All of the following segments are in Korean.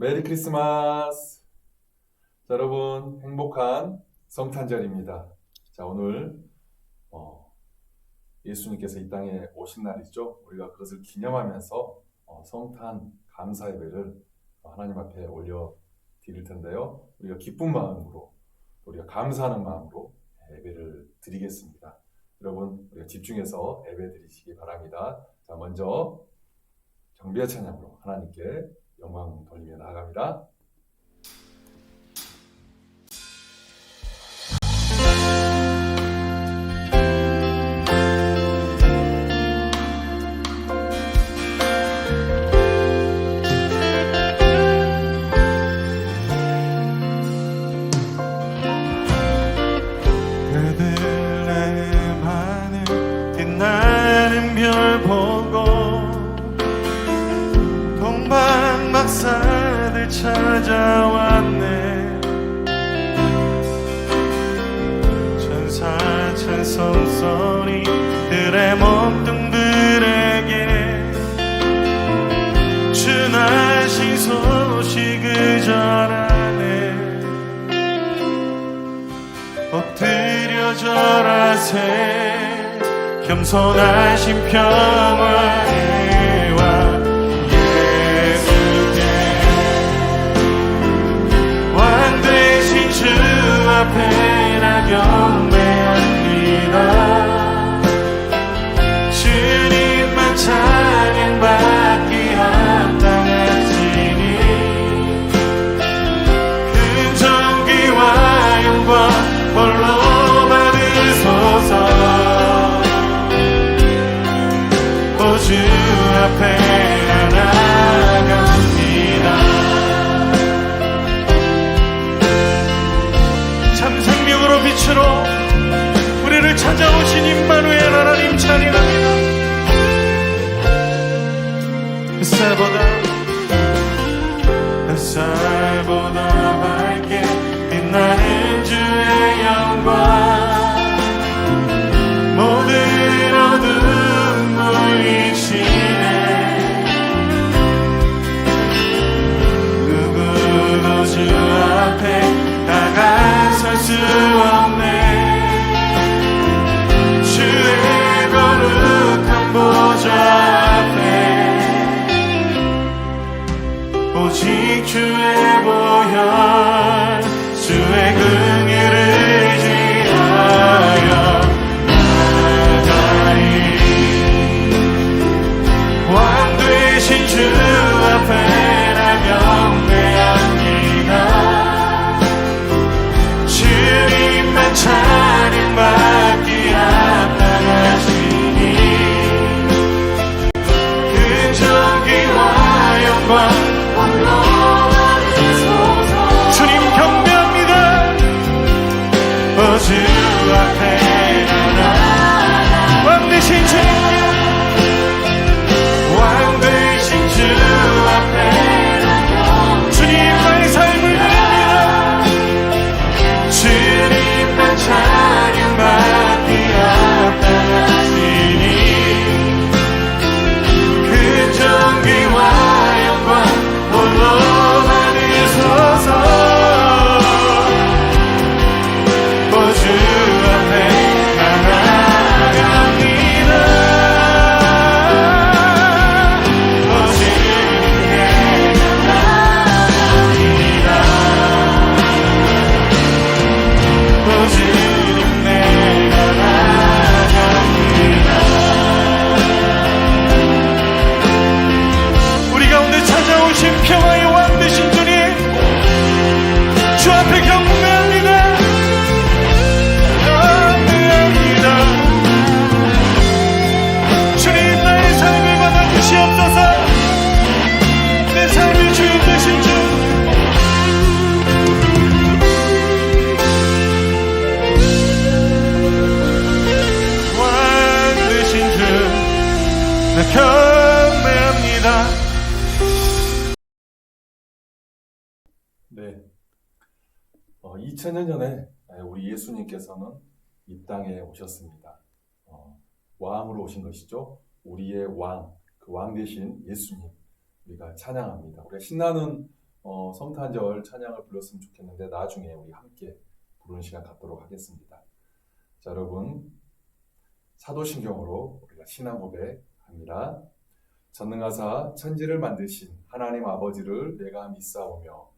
메리 크리스마스! 자, 여러분, 행복한 성탄절입니다. 자, 오늘, 어, 예수님께서 이 땅에 오신 날이죠. 우리가 그것을 기념하면서 어, 성탄 감사 예배를 하나님 앞에 올려 드릴 텐데요. 우리가 기쁜 마음으로, 우리가 감사하는 마음으로 예배를 드리겠습니다. 여러분, 우리가 집중해서 예배 드리시기 바랍니다. 자, 먼저 경비와 찬양으로 하나님께 영광 돌리며 나아갑니다. 별 보고 박사들 찾아왔네. 천사 찬송 소리 들의 몸뚱들에게 주나신 소식을 전하네. 엎드려 절하세. 겸손하신 평화 앞에 나 경배합니다. 주님만 찬 오 2000년 전에 우리 예수님께서는 이 땅에 오셨습니다. 어, 왕으로 오신 것이죠. 우리의 왕, 그 왕 대신 예수님. 우리가 찬양합니다. 우리가 신나는 어, 성탄절 찬양을 불렀으면 좋겠는데 나중에 우리 함께 부르는 시간 갖도록 하겠습니다. 자, 여러분 사도신경으로 우리가 신앙 고백합니다. 전능하사 천지를 만드신 하나님 아버지를 내가 믿사오며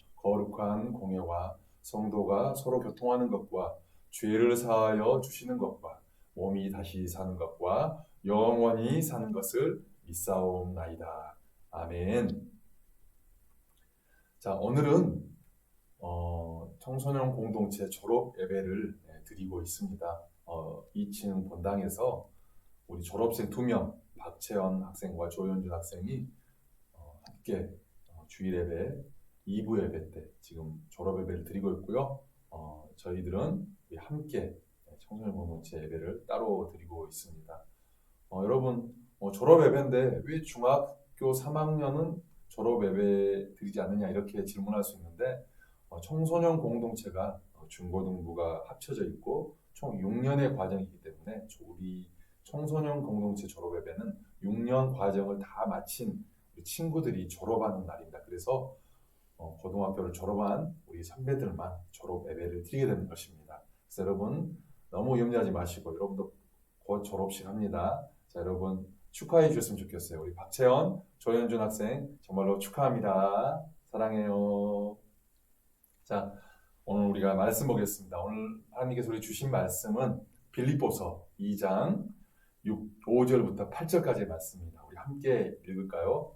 거룩한 공예와 성도가 서로 교통하는 것과 죄를 사하여 주시는 것과 몸이 다시 사는 것과 영원히 사는 것을 믿사옵나이다. 아멘. 자, 오늘은 어, 청소년 공동체 졸업 예배를 네, 드리고 있습니다. 어, 2층 본당에서 우리 졸업생 두 명, 박채연 학생과 조현준 학생이 어, 함께 어, 주일 예배 2부 예배 때 지금 졸업 예배를 드리고 있고요. 어, 저희들은 함께 청소년 공동체 예배를 따로 드리고 있습니다. 어, 여러분 어, 졸업 예배인데 왜 중학교 3학년은 졸업 예배 드리지 않느냐 이렇게 질문할 수 있는데 어, 청소년 공동체가 어, 중고등부가 합쳐져 있고 총 6년의 과정이기 때문에 우리 청소년 공동체 졸업 예배는 6년 과정을 다 마친 친구들이 졸업하는 날입니다. 그래서 어, 고등학교를 졸업한 우리 선배들만 졸업 예배를 드리게 되는 것입니다. 그래서 여러분 너무 염려하지 마시고 여러분도 곧 졸업식 합니다. 자 여러분 축하해 주셨으면 좋겠어요. 우리 박채연, 조현준 학생 정말로 축하합니다. 사랑해요. 자 오늘 우리가 말씀 보겠습니다. 오늘 하나님께서 우리 주신 말씀은 빌립보서 2장 6, 5절부터 8절까지의 말씀입니다. 우리 함께 읽을까요?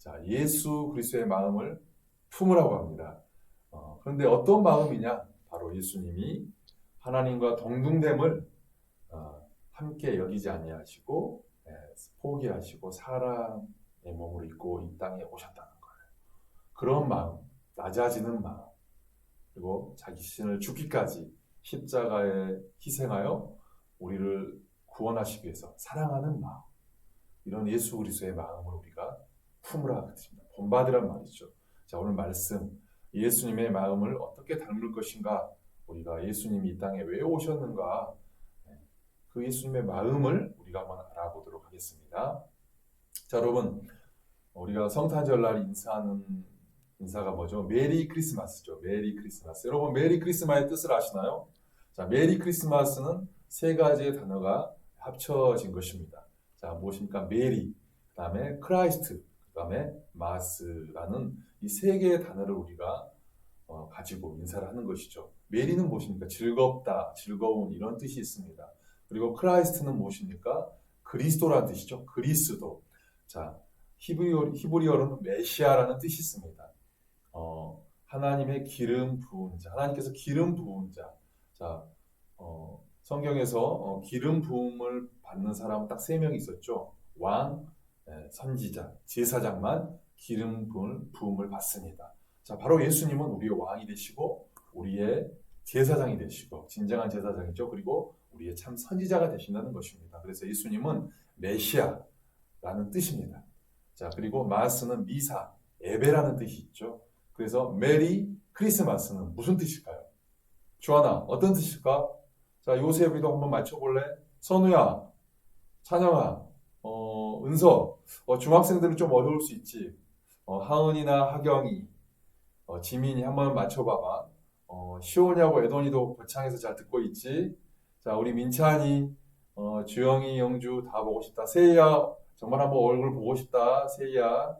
자, 예수 그리스도의 마음을 품으라고 합니다. 어, 그런데 어떤 마음이냐? 바로 예수님이 하나님과 동등됨을 어, 함께 여기지 아니하시고 예, 포기하시고 사람의 몸을 입고 이 땅에 오셨다는 거예요. 그런 마음, 낮아지는 마음, 그리고 자기 신을 죽기까지 십자가에 희생하여 우리를 구원하시기 위해서 사랑하는 마음, 이런 예수 그리스도의 마음을 우리가 품으라 그랬습니다. 본받으란 말이죠. 자 오늘 말씀 예수님의 마음을 어떻게 닮을 것인가? 우리가 예수님이 이 땅에 왜 오셨는가? 네, 그 예수님의 마음을 우리가 한번 알아보도록 하겠습니다. 자 여러분 우리가 성탄절 날 인사하는 인사가 뭐죠? 메리 크리스마스죠. 메리 크리스마스. 여러분 메리 크리스마스의 뜻을 아시나요? 자 메리 크리스마스는 세 가지의 단어가 합쳐진 것입니다. 자 무엇입니까? 메리, 그 다음에 크라이스트, 그 다음에 마스라는 이 세 개의 단어를 우리가 어, 가지고 인사를 하는 것이죠. 메리는 무엇입니까? 즐겁다, 즐거운 이런 뜻이 있습니다. 그리고 크라이스트는 무엇입니까? 그리스도라는 뜻이죠. 그리스도. 자, 히브리어, 히브리어로는 메시아라는 뜻이 있습니다. 어, 하나님의 기름 부은 자, 하나님께서 기름 부은 자. 자, 어, 성경에서 어, 기름 부음을 받는 사람은 딱 세명 있었죠. 왕, 예, 선지자, 제사장만 기름 부음을, 받습니다. 자, 바로 예수님은 우리의 왕이 되시고 우리의 제사장이 되시고 진정한 제사장이죠. 그리고 우리의 참 선지자가 되신다는 것입니다. 그래서 예수님은 메시아라는 뜻입니다. 자, 그리고 마스는 미사, 예배라는 뜻이 있죠. 그래서 메리 크리스마스는 무슨 뜻일까요? 주하나 어떤 뜻일까? 자, 요셉이도 한번 맞춰볼래? 선우야, 찬영아, 어, 은서, 어, 중학생들은 좀 어려울 수 있지. 어, 하은이나 하경이, 어, 지민이 한번 맞춰봐봐. 어, 시온이하고 애돈이도 고창에서 잘 듣고 있지. 자, 우리 민찬이, 어, 주영이, 영주 다 보고 싶다. 세이야, 정말 한번 얼굴 보고 싶다. 세이야.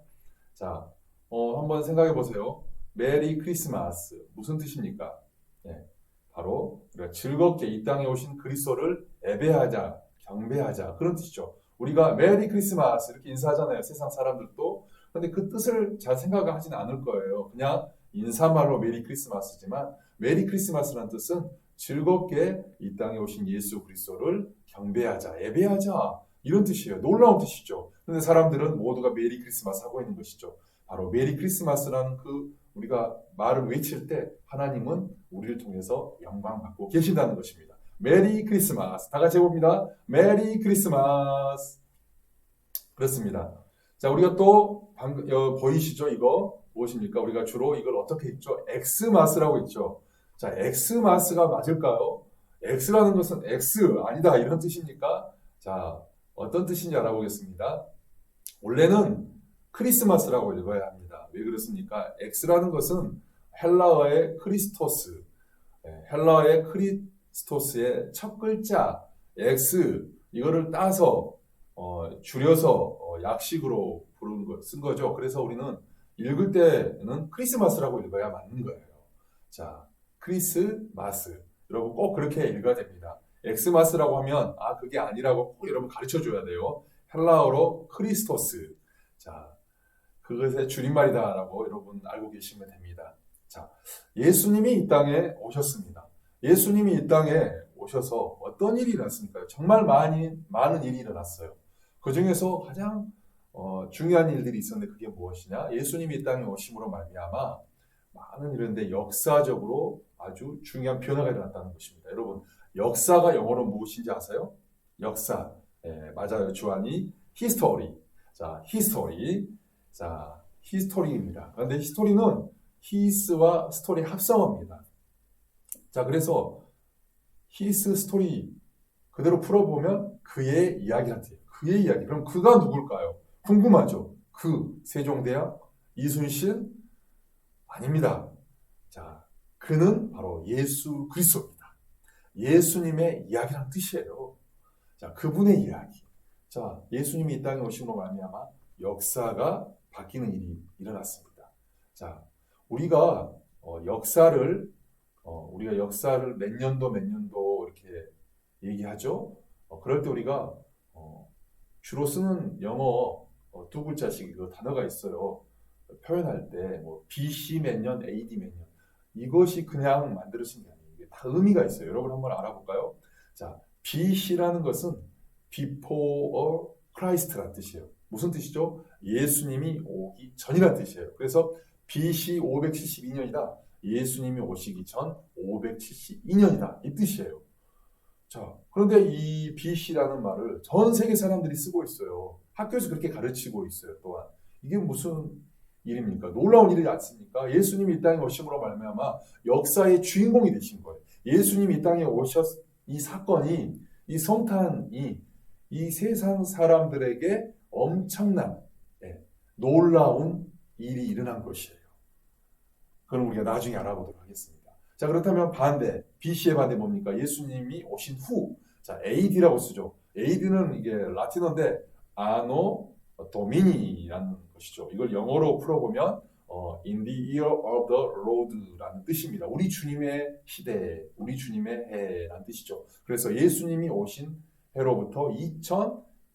자, 어, 한번 생각해 보세요. 메리 크리스마스 무슨 뜻입니까? 예, 바로 즐겁게 이 땅에 오신 그리스도를 예배하자, 경배하자 그런 뜻이죠. 우리가 메리 크리스마스 이렇게 인사하잖아요. 세상 사람들도. 근데 그 뜻을 잘 생각하지는 않을 거예요. 그냥 인사말로 메리 크리스마스지만 메리 크리스마스라는 뜻은 즐겁게 이 땅에 오신 예수 그리스도를 경배하자, 예배하자 이런 뜻이에요. 놀라운 뜻이죠. 근데 사람들은 모두가 메리 크리스마스 하고 있는 것이죠. 바로 메리 크리스마스라는 그 우리가 말을 외칠 때 하나님은 우리를 통해서 영광 받고 계신다는 것입니다. 메리 크리스마스. 다 같이 해봅니다. 메리 크리스마스. 그렇습니다. 자, 우리가 또 방금 어, 보이시죠? 이거 무엇입니까? 우리가 주로 이걸 어떻게 읽죠? 엑스마스라고 읽죠. 자, 엑스마스가 맞을까요? 엑스라는 것은 엑스 아니다 이런 뜻입니까? 자, 어떤 뜻인지 알아보겠습니다. 원래는 크리스마스라고 읽어야 합니다. 왜 그렇습니까? 엑스라는 것은 헬라어의 크리스토스, 예, 헬라어의 크리 스토스의 첫 글자 엑스 이거를 따서 어, 줄여서 어, 약식으로 부른 거, 쓴 거죠. 그래서 우리는 읽을 때는 크리스마스라고 읽어야 맞는 거예요. 자, 크리스마스. 여러분 꼭 그렇게 읽어야 됩니다. 엑스마스라고 하면 아 그게 아니라고 꼭 여러분 가르쳐 줘야 돼요. 헬라어로 크리스토스. 자, 그것의 줄임말이다라고 여러분 알고 계시면 됩니다. 자, 예수님이 이 땅에 오셨습니다. 예수님이 이 땅에 오셔서 어떤 일이 일어났습니까? 정말 많이 많은 일이 일어났어요. 그 중에서 가장 어, 중요한 일들이 있었는데 그게 무엇이냐? 예수님이 이 땅에 오심으로 말미암아 많은 일인데 역사적으로 아주 중요한 변화가 일어났다는 것입니다. 여러분 역사가 영어로 무엇인지 아세요? 역사. 예, 맞아요. 주안이 히스토리. 자, 히스토리. 자, 히스토리입니다. 그런데 히스토리는 히스와 스토리 합성어입니다. 자, 그래서 히스 스토리 그대로 풀어보면 그의 이야기란 뜻이에요. 그의 이야기. 그럼 그가 누굴까요? 궁금하죠? 그 세종대왕 이순신 아닙니다. 자, 그는 바로 예수 그리스도입니다. 예수님의 이야기란 뜻이에요. 자, 그분의 이야기. 자, 예수님이 이 땅에 오심으로 말미암아 역사가 바뀌는 일이 일어났습니다. 자, 우리가 어, 역사를 어, 우리가 역사를 몇 년도 몇 년도 이렇게 얘기하죠. 어, 그럴 때 우리가 어, 주로 쓰는 영어 어, 두 글자씩 그 단어가 있어요. 표현할 때 뭐 BC 몇 년, AD 몇 년. 이것이 그냥 만들어진 게 아니에요. 이게 다 의미가 있어요. 여러분 한번 알아볼까요? 자, BC라는 것은 Before Christ라는 뜻이에요. 무슨 뜻이죠? 예수님이 오기 전이라는 뜻이에요. 그래서 BC 572년이다. 예수님이 오시기 전 572년이다. 이 뜻이에요. 자, 그런데 이 BC라는 말을 전 세계 사람들이 쓰고 있어요. 학교에서 그렇게 가르치고 있어요. 또한 이게 무슨 일입니까? 놀라운 일이지 않습니까? 예수님이 이 땅에 오심으로 말미암아 역사의 주인공이 되신 거예요. 예수님이 이 땅에 오셨 이 사건이 이 성탄이 이 세상 사람들에게 엄청난 예, 놀라운 일이 일어난 것이에요. 그럼 우리가 나중에 알아보도록 하겠습니다. 자 그렇다면 반대 BC의 반대 뭡니까? 예수님이 오신 후. 자 AD라고 쓰죠. AD는 이게 라틴어인데 아노 도미니라는 것이죠. 이걸 영어로 풀어보면 어, in the year of the Lord라는 뜻입니다. 우리 주님의 시대, 우리 주님의 해라는 뜻이죠. 그래서 예수님이 오신 해로부터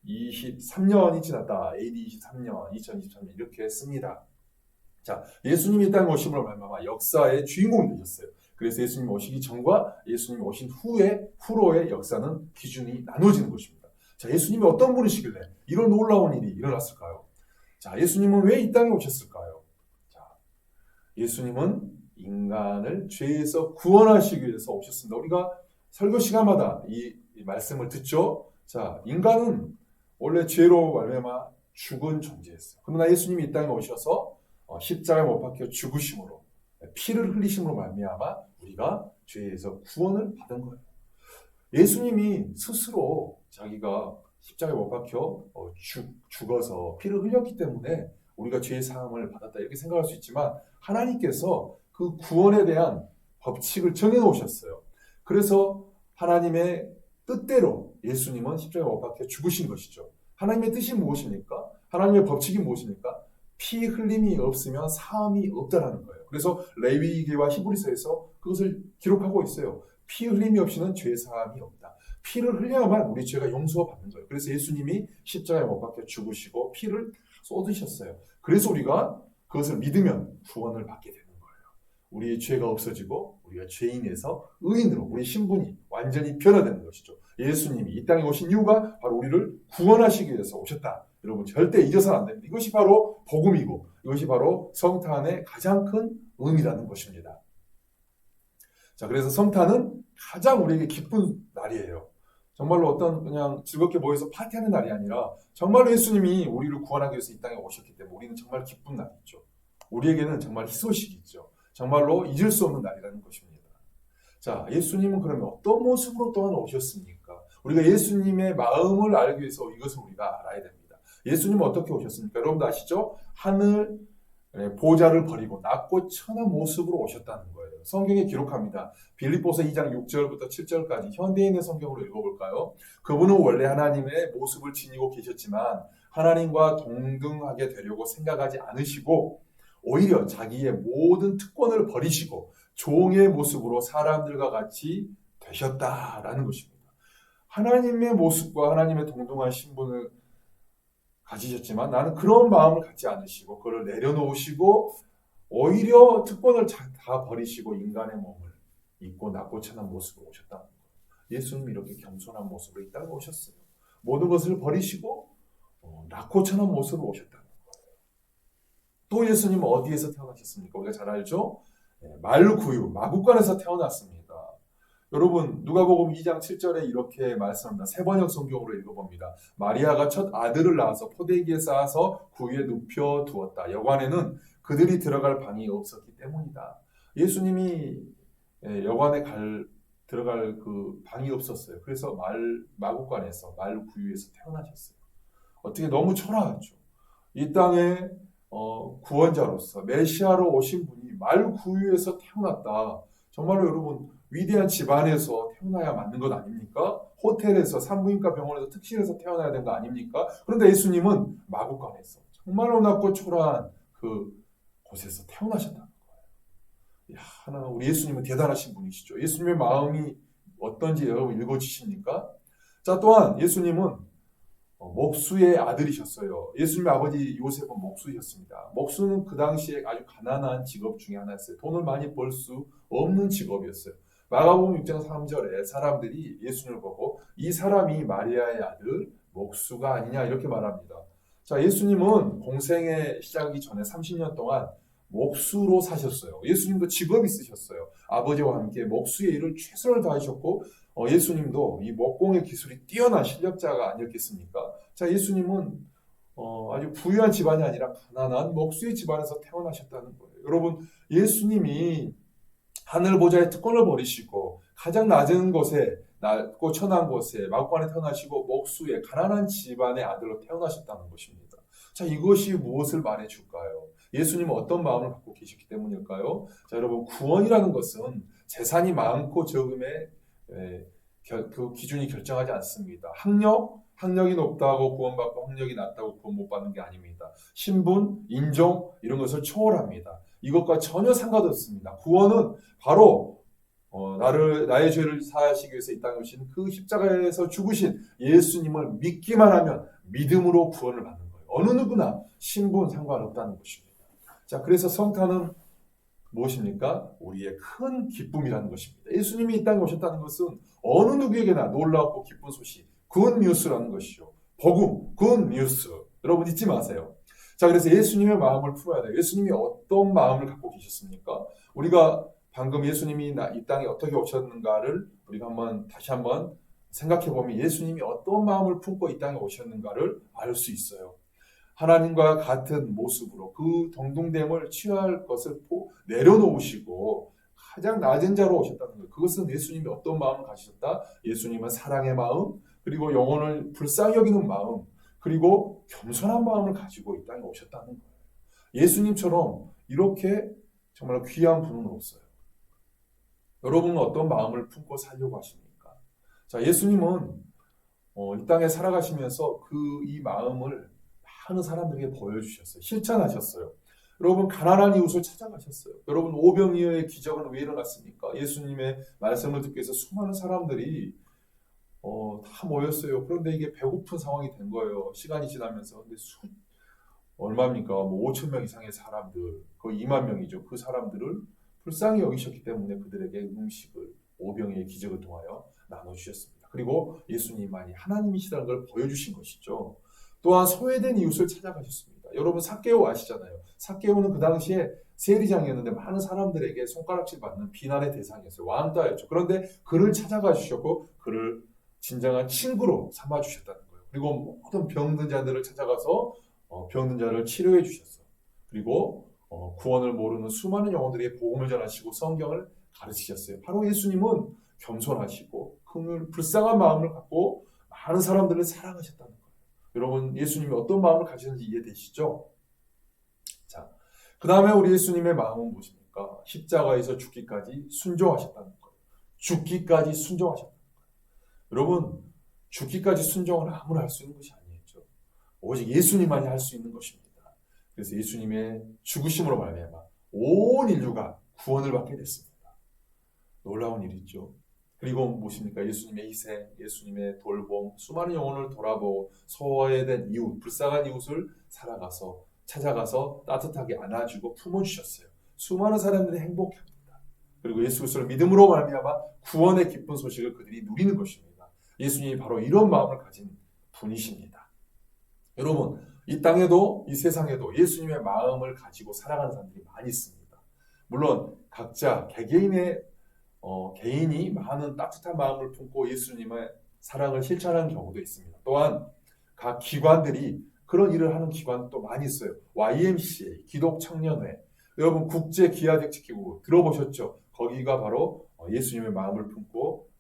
2023년이 지났다. AD 23년, 2023년 이렇게 씁니다. 자, 예수님이 이 땅에 오심으로 말미암아 역사의 주인공이 되셨어요. 그래서 예수님 오시기 전과 예수님 오신 후에 후로의 역사는 기준이 나눠지는 것입니다. 자, 예수님이 어떤 분이시길래 이런 놀라운 일이 일어났을까요? 자, 예수님은 왜 이 땅에 오셨을까요? 자, 예수님은 인간을 죄에서 구원하시기 위해서 오셨습니다. 우리가 설교 시간마다 이, 이 말씀을 듣죠. 자, 인간은 원래 죄로 말미암아 죽은 존재였어요. 그러나 예수님이 이 땅에 오셔서 어, 십자가에 못 박혀 죽으심으로 피를 흘리심으로 말미암아 우리가 죄에서 구원을 받은 거예요. 예수님이 스스로 자기가 십자가에 못 박혀 어, 죽, 죽어서 피를 흘렸기 때문에 우리가 죄의 사함을 받았다 이렇게 생각할 수 있지만 하나님께서 그 구원에 대한 법칙을 정해 놓으셨어요. 그래서 하나님의 뜻대로 예수님은 십자가에 못 박혀 죽으신 것이죠. 하나님의 뜻이 무엇입니까? 하나님의 법칙이 무엇입니까? 피 흘림이 없으면 사함이 없다라는 거예요. 그래서 레위기와 히브리서에서 그것을 기록하고 있어요. 피 흘림이 없이는 죄 사함이 없다. 피를 흘려야만 우리 죄가 용서받는 거예요. 그래서 예수님이 십자가에 못 박혀 죽으시고 피를 쏟으셨어요. 그래서 우리가 그것을 믿으면 구원을 받게 되는 거예요. 우리의 죄가 없어지고 우리가 죄인에서 의인으로 우리 신분이 완전히 변화되는 것이죠. 예수님이 이 땅에 오신 이유가 바로 우리를 구원하시기 위해서 오셨다. 여러분 절대 잊어서는 안 됩니다. 이것이 바로 복음이고 이것이 바로 성탄의 가장 큰 의미라는 것입니다. 자, 그래서 성탄은 가장 우리에게 기쁜 날이에요. 정말로 어떤 그냥 즐겁게 모여서 파티하는 날이 아니라 정말로 예수님이 우리를 구원하기 위해서 이 땅에 오셨기 때문에 우리는 정말 기쁜 날이죠. 우리에게는 정말 희소식이죠. 정말로 잊을 수 없는 날이라는 것입니다. 자, 예수님은 그러면 어떤 모습으로 또한 오셨습니까? 우리가 예수님의 마음을 알기 위해서 이것을 우리가 알아야 됩니다. 예수님은 어떻게 오셨습니까? 여러분도 아시죠? 하늘 보좌를 버리고 낮고 천한 모습으로 오셨다는 거예요. 성경에 기록합니다. 빌립보서 2장 6절부터 7절까지 현대인의 성경으로 읽어볼까요? 그분은 원래 하나님의 모습을 지니고 계셨지만 하나님과 동등하게 되려고 생각하지 않으시고 오히려 자기의 모든 특권을 버리시고 종의 모습으로 사람들과 같이 되셨다라는 것입니다. 하나님의 모습과 하나님의 동등한 신분을 가지셨지만 나는 그런 마음을 갖지 않으시고 그걸 내려놓으시고 오히려 특권을 다 버리시고 인간의 몸을 입고 낮고 천한 모습으로 오셨다는 거예요. 예수님 이렇게 겸손한 모습으로 이 땅에 오셨어요. 모든 것을 버리시고 어, 낮고 천한 모습으로 오셨다는 거예요. 또 예수님은 어디에서 태어나셨습니까? 우리가 잘 알죠? 네, 말구유 마국간에서 태어났습니다. 여러분 누가복음 2장 7절에 이렇게 말씀합니다. 세 번역 성경으로 읽어봅니다. 마리아가 첫 아들을 낳아서 포대기에 쌓아서 구유에 눕혀 두었다. 여관에는 그들이 들어갈 방이 없었기 때문이다. 예수님이 예, 여관에 갈 들어갈 그 방이 없었어요. 그래서 말 마국간에서 말 구유에서 태어나셨어요. 어떻게 너무 초라하죠. 이 땅에 어, 구원자로서 메시아로 오신 분이 말 구유에서 태어났다. 정말로 여러분 위대한 집안에서 태어나야 맞는 것 아닙니까? 호텔에서 산부인과 병원에서 특실에서 태어나야 되는 거 아닙니까? 그런데 예수님은 마국간에서 정말로 낮고 초라한 그 곳에서 태어나셨다는 거예요. 야, 하나 우리 예수님은 대단하신 분이시죠. 예수님의 마음이 어떤지 여러분 읽어주십니까? 자 또한 예수님은 어, 목수의 아들이셨어요. 예수님의 아버지 요셉은 목수였습니다. 목수는 그 당시에 아주 가난한 직업 중에 하나였어요. 돈을 많이 벌 수 없는 직업이었어요. 마가복음 6장 3절에 사람들이 예수님을 보고 이 사람이 마리아의 아들 목수가 아니냐 이렇게 말합니다. 자, 예수님은 공생의 시작하기 전에 30년 동안 목수로 사셨어요. 예수님도 직업이 있으셨어요. 아버지와 함께 목수의 일을 최선을 다하셨고 어, 예수님도 이 목공의 기술이 뛰어난 실력자가 아니었겠습니까? 자, 예수님은 어, 아주 부유한 집안이 아니라 가난한 목수의 집안에서 태어나셨다는 거예요. 여러분, 예수님이 하늘 보좌의 특권을 버리시고 가장 낮은 곳에 낮고 천한 곳에 마구간에 태어나시고 목수의 가난한 집안의 아들로 태어나셨다는 것입니다. 자, 이것이 무엇을 말해 줄까요? 예수님은 어떤 마음을 갖고 계셨기 때문일까요? 자, 여러분, 구원이라는 것은 재산이 많고 적음의 에, 그 기준이 결정하지 않습니다. 학력, 학력이 높다고 구원받고 학력이 낮다고 구원 못 받는 게 아닙니다. 신분, 인종 이런 것을 초월합니다. 이것과 전혀 상관없습니다. 구원은 바로 어, 나를 나의 죄를 사하시기 위해서 이 땅에 오신 그 십자가에서 죽으신 예수님을 믿기만 하면 믿음으로 구원을 받는 거예요. 어느 누구나 신분 상관없다는 것입니다. 자, 그래서 성탄은 무엇입니까? 우리의 큰 기쁨이라는 것입니다. 예수님이 이 땅에 오셨다는 것은 어느 누구에게나 놀랍고 기쁜 소식, 굿 뉴스라는 것이죠. 복음, 굿 뉴스. 여러분 잊지 마세요. 자, 그래서 예수님의 마음을 풀어야 돼요. 예수님이 어떤 마음을 갖고 계셨습니까? 우리가 방금 예수님이 이 땅에 어떻게 오셨는가를 우리가 한번 다시 한번 생각해 보면 예수님이 어떤 마음을 품고 이 땅에 오셨는가를 알 수 있어요. 하나님과 같은 모습으로 그 동등됨을 취할 것을 내려놓으시고 가장 낮은 자로 오셨다는 거예요. 그것은 예수님이 어떤 마음을 가지셨다? 예수님은 사랑의 마음, 그리고 영혼을 불쌍히 여기는 마음, 그리고 겸손한 마음을 가지고 이 땅에 오셨다는 거예요. 예수님처럼 이렇게 정말 귀한 분은 없어요. 여러분은 어떤 마음을 품고 살려고 하십니까? 자, 예수님은 어, 이 땅에 살아가시면서 그 이 마음을 많은 사람들에게 보여주셨어요. 실천하셨어요. 여러분 가난한 이웃을 찾아가셨어요. 여러분 오병이어의 기적은 왜 일어났습니까? 예수님의 말씀을 듣기 위해서 수많은 사람들이 어, 다 모였어요. 그런데 이게 배고픈 상황이 된 거예요. 시간이 지나면서. 근데 수, 얼마입니까? 뭐 5천 명 이상의 사람들, 거의 2만 명이죠. 그 사람들을 불쌍히 여기셨기 때문에 그들에게 음식을 오병이의 기적을 통하여 나눠주셨습니다. 그리고 예수님만이 하나님이시라는 걸 보여주신 것이죠. 또한 소외된 이웃을 찾아가셨습니다. 여러분 사케오 아시잖아요. 사케오는 그 당시에 세리장이었는데 많은 사람들에게 손가락질 받는 비난의 대상이었어요. 왕따였죠. 그런데 그를 찾아가 주셨고 그를 진정한 친구로 삼아 주셨다는 거예요. 그리고 모든 병든 자들을 찾아가서 어, 병든 자를 치료해 주셨어요. 그리고 어, 구원을 모르는 수많은 영혼들에게 복음을 전하시고 성경을 가르치셨어요. 바로 예수님은 겸손하시고 그 불쌍한 마음을 갖고 많은 사람들을 사랑하셨다는 거예요. 여러분 예수님이 어떤 마음을 가지는지 이해되시죠? 자, 그 다음에 우리 예수님의 마음은 무엇입니까? 십자가에서 죽기까지 순종하셨다는 거예요. 죽기까지 순종하셨다는 거예요. 여러분 죽기까지 순종은 아무나 할 수 있는 것이 아니겠죠. 오직 예수님만이 할 수 있는 것입니다. 그래서 예수님의 죽으심으로 말미암아 온 인류가 구원을 받게 됐습니다. 놀라운 일이죠. 그리고 무엇입니까? 예수님의 희생, 예수님의 돌봄, 수많은 영혼을 돌아보고 소외된 이웃, 불쌍한 이웃을 살아가서 찾아가서 따뜻하게 안아주고 품어주셨어요. 수많은 사람들이 행복합니다. 그리고 예수 그리스도를 믿음으로 말미암아 구원의 기쁜 소식을 그들이 누리는 것입니다. 예수님이 바로 이런 마음을 가진 분이십니다. 여러분, 이 땅에도 이 세상에도 예수님의 마음을 가지고 살아가는 사람들이 많이 있습니다. 물론 각자 개개인의 어, 개인이 많은 따뜻한 마음을 품고 예수님의 사랑을 실천하는 경우도 있습니다. 또한 각 기관들이 그런 일을 하는 기관도 많이 있어요. YMCA, 기독청년회, 여러분 국제 기아대치기구 들어보셨죠? 거기가 바로 어, 예수님의 마음을 품고 어,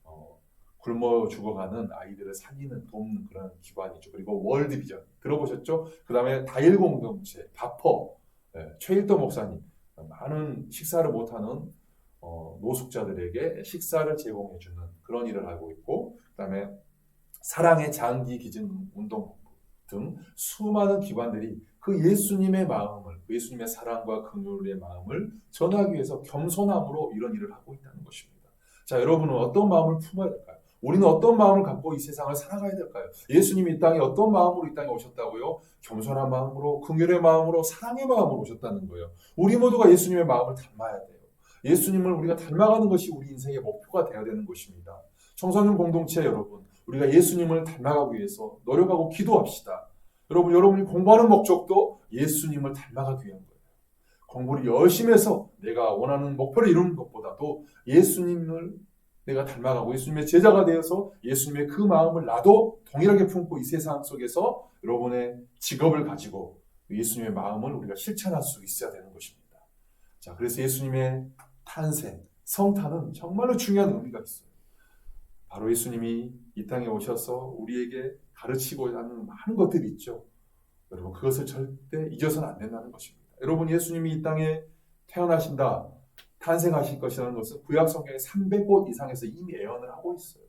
굶어 죽어가는 아이들을 살리는 돕는 그런 기관이죠. 그리고 월드비전 들어보셨죠? 그 다음에 다일 공동체, 바퍼, 예, 최일도 목사님 많은 식사를 못하는 어, 노숙자들에게 식사를 제공해주는 그런 일을 하고 있고, 그 다음에 사랑의 장기 기증 운동본부 등 수많은 기관들이 그 예수님의 마음을, 그 예수님의 사랑과 긍휼의 마음을 전하기 위해서 겸손함으로 이런 일을 하고 있다는 것입니다. 자, 여러분은 어떤 마음을 품어야 될까요? 우리는 어떤 마음을 갖고 이 세상을 살아가야 될까요? 예수님이 이 땅에 어떤 마음으로 이 땅에 오셨다고요? 겸손한 마음으로, 긍휼의 마음으로, 사랑의 마음으로 오셨다는 거예요. 우리 모두가 예수님의 마음을 닮아야 돼요. 예수님을 우리가 닮아가는 것이 우리 인생의 목표가 되어야 되는 것입니다. 청소년 공동체 여러분, 우리가 예수님을 닮아가기 위해서 노력하고 기도합시다. 여러분, 여러분이 공부하는 목적도 예수님을 닮아가기 위한 거예요. 공부를 열심히 해서 내가 원하는 목표를 이루는 것보다도 예수님을 내가 닮아가고 예수님의 제자가 되어서 예수님의 그 마음을 나도 동일하게 품고 이 세상 속에서 여러분의 직업을 가지고 예수님의 마음을 우리가 실천할 수 있어야 되는 것입니다. 자, 그래서 예수님의 탄생, 성탄은 정말로 중요한 의미가 있어요. 바로 예수님이 이 땅에 오셔서 우리에게 가르치고 하는 많은 것들이 있죠. 여러분, 그것을 절대 잊어서는 안 된다는 것입니다. 여러분, 예수님이 이 땅에 태어나신다, 탄생하실 것이라는 것은 구약 성경에 300곳 이상에서 이미 예언을 하고 있어요.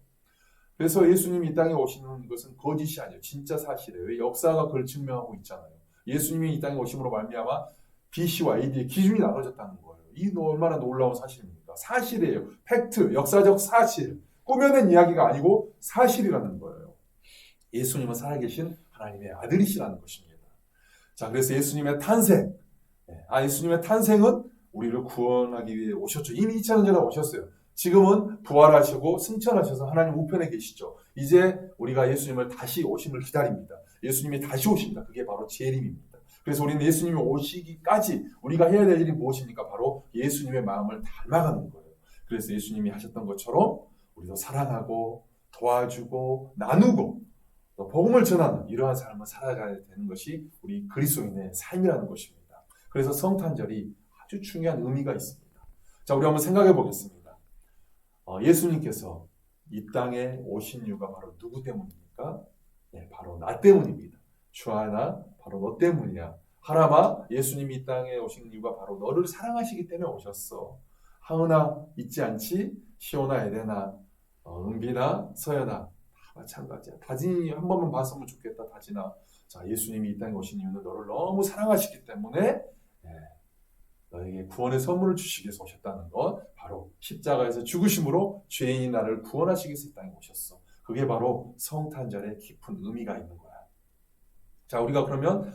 그래서 예수님이 이 땅에 오시는 것은 거짓이 아니에요. 진짜 사실이에요. 역사가 그걸 증명하고 있잖아요. 예수님이 이 땅에 오심으로 말미암아 BC와 AD의 기준이 나눠졌다는 거예요. 이 얼마나 놀라운 사실입니까? 사실이에요. 팩트, 역사적 사실. 꾸며낸 이야기가 아니고 사실이라는 거예요. 예수님은 살아계신 하나님의 아들이시라는 것입니다. 자, 그래서 예수님의 탄생. 아, 예수님의 탄생은 우리를 구원하기 위해 오셨죠. 이미 2000년 전에 오셨어요. 지금은 부활하시고 승천하셔서 하나님 우편에 계시죠. 이제 우리가 예수님을 다시 오심을 기다립니다. 예수님이 다시 오십니다. 그게 바로 재림입니다. 그래서 우리는 예수님이 오시기까지 우리가 해야 될 일이 무엇입니까? 바로 예수님의 마음을 닮아가는 거예요. 그래서 예수님이 하셨던 것처럼 우리도 사랑하고 도와주고 나누고 또 복음을 전하는 이러한 삶을 살아가야 되는 것이 우리 그리스도인의 삶이라는 것입니다. 그래서 성탄절이 아주 중요한 의미가 있습니다. 자, 우리 한번 생각해 보겠습니다. 어, 예수님께서 이 땅에 오신 이유가 바로 누구 때문입니까? 네, 바로 나 때문입니다. 주하나 바로 너 때문이야. 하라마 예수님이 이 땅에 오신 이유가 바로 너를 사랑하시기 때문에 오셨어. 하은아 잊지 않지? 시오나 에데나 어, 은비나 서연아 다 마찬가지야. 다진이 한 번만 봤으면 좋겠다. 다진아. 자 예수님이 이 땅에 오신 이유는 너를 너무 사랑하시기 때문에 예, 너에게 구원의 선물을 주시기 위해서 오셨다는 것, 바로 십자가에서 죽으심으로 죄인이 나를 구원하시기 위해서 이 땅에 오셨어. 그게 바로 성탄절의 깊은 의미가 있는 거야. 자, 우리가 그러면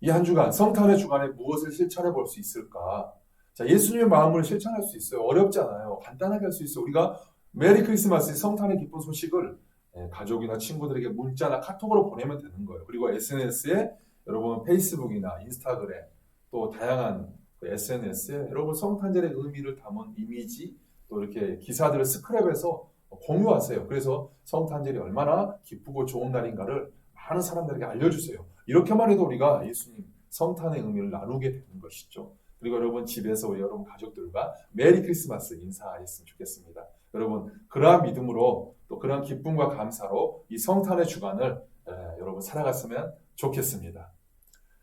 이 한 주간 성탄의 주간에 무엇을 실천해 볼 수 있을까? 자, 예수님의 마음을 실천할 수 있어요. 어렵지 않아요. 간단하게 할 수 있어요. 우리가 메리 크리스마스 성탄의 기쁜 소식을 예, 가족이나 친구들에게 문자나 카톡으로 보내면 되는 거예요. 그리고 SNS에 여러분 페이스북이나 인스타그램 또 다양한 그 SNS에 여러분 성탄절의 의미를 담은 이미지 또 이렇게 기사들을 스크랩해서 공유하세요. 그래서 성탄절이 얼마나 기쁘고 좋은 날인가를 많은 사람들에게 알려주세요. 이렇게만 해도 우리가 예수님 성탄의 의미를 나누게 되는 것이죠. 그리고 여러분 집에서 우리 여러분 가족들과 메리 크리스마스 인사했으면 좋겠습니다. 여러분 그러한 믿음으로 또 그러한 기쁨과 감사로 이 성탄의 주간을 에, 여러분 살아갔으면 좋겠습니다.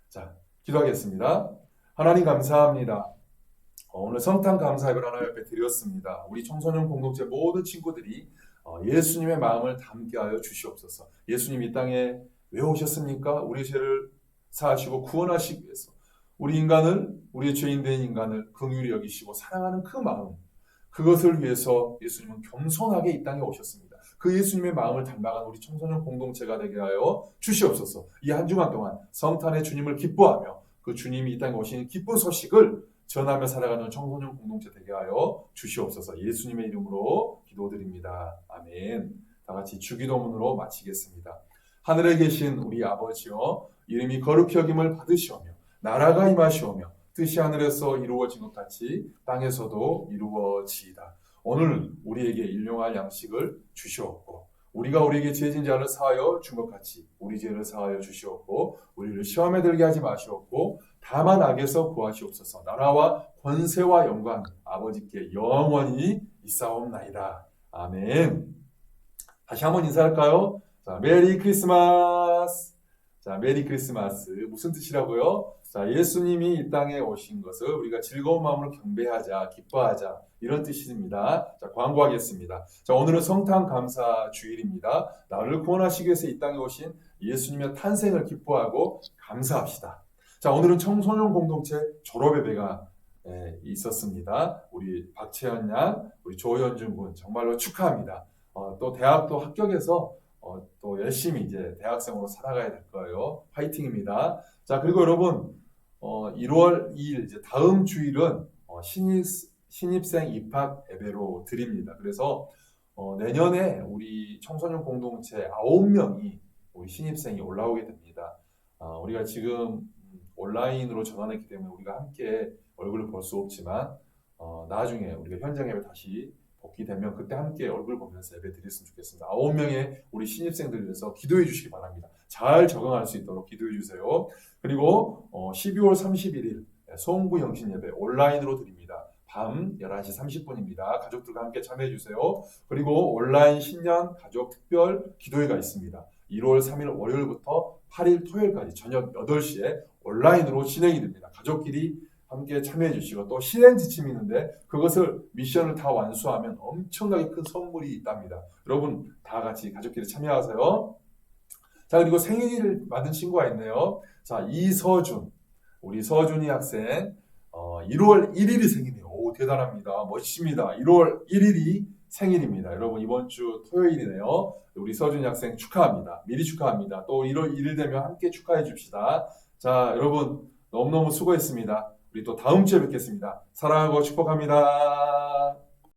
자 기도하겠습니다. 하나님 감사합니다. 어, 오늘 성탄 감사 예배를 하나 옆에 드렸습니다. 우리 청소년 공동체 모든 친구들이 어, 예수님의 마음을 담게 하여 주시옵소서. 예수님 이 땅에 왜 오셨습니까? 우리 죄를 사하시고 구원하시기 위해서 우리 인간을 우리의 죄인 된 인간을 긍휼히 여기시고 사랑하는 그 마음 그것을 위해서 예수님은 겸손하게 이 땅에 오셨습니다. 그 예수님의 마음을 닮아간 우리 청소년 공동체가 되게 하여 주시옵소서. 이 한 주간 동안 성탄의 주님을 기뻐하며 그 주님이 이 땅에 오신 기쁜 소식을 전하며 살아가는 청소년 공동체 되게 하여 주시옵소서. 예수님의 이름으로 기도드립니다. 아멘. 다 같이 주기도문으로 마치겠습니다. 하늘에 계신 우리 아버지여 이름이 거룩히 여김을 받으시오며 나라가 임하시오며 뜻이 하늘에서 이루어진 것 같이 땅에서도 이루어지이다. 오늘 우리에게 일용할 양식을 주시옵고 우리가 우리에게 죄진 자를 사하여 준 것 같이 우리 죄를 사하여 주시옵고 우리를 시험에 들게 하지 마시옵고 다만 악에서 구하시옵소서 나라와 권세와 영광 아버지께 영원히 있사옵나이다. 아멘. 다시 한번 인사할까요? 자, 메리 크리스마스. 자, 메리 크리스마스. 무슨 뜻이라고요? 자, 예수님이 이 땅에 오신 것을 우리가 즐거운 마음으로 경배하자, 기뻐하자. 이런 뜻입니다. 자, 광고하겠습니다. 자, 오늘은 성탄 감사 주일입니다. 나를 구원하시기 위해서 이 땅에 오신 예수님의 탄생을 기뻐하고 감사합시다. 자, 오늘은 청소년 공동체 졸업 예배가 예, 있었습니다. 우리 박채연 양, 우리 조현준 군 정말로 축하합니다. 어, 또 대학도 합격해서 어, 또 열심히 이제 대학생으로 살아가야 될 거예요. 화이팅입니다. 자, 그리고 여러분, 어, 1월 2일, 이제 다음 주일은 어, 신입, 신입생 입학 예배로 드립니다. 그래서 어, 내년에 우리 청소년 공동체 9명이 우리 신입생이 올라오게 됩니다. 아, 우리가 지금 음, 온라인으로 전환했기 때문에 우리가 함께 얼굴을 볼 수 없지만 어, 나중에 우리가 현장 예배 다시 복귀 되면 그때 함께 얼굴 보면서 예배 드렸으면 좋겠습니다. 아홉 명의 우리 신입생들 위해서 기도해 주시기 바랍니다. 잘 적응할 수 있도록 기도해 주세요. 그리고 어, 12월 31일 소홍부 영신 예배 온라인으로 드립니다. 밤 11시 30분입니다. 가족들과 함께 참여해 주세요. 그리고 온라인 신년 가족 특별 기도회가 있습니다. 1월 3일 월요일부터 8일 토요일까지 저녁 8시에 온라인으로 진행이 됩니다. 가족끼리 함께 참여해 주시고 또 실행 지침이 있는데 그것을 미션을 다 완수하면 엄청나게 큰 선물이 있답니다. 여러분 다 같이 가족끼리 참여하세요. 자 그리고 생일을 맞은 친구가 있네요. 자 이서준 우리 서준이 학생 어, 1월 1일이 생일이에요. 오 대단합니다. 멋집니다. 1월 1일이 생일입니다. 여러분 이번 주 토요일이네요. 우리 서준이 학생 축하합니다. 미리 축하합니다. 또 1월 1일 되면 함께 축하해 줍시다. 자 여러분 너무너무 수고했습니다. 우리 또 다음 주에 뵙겠습니다. 사랑하고 축복합니다.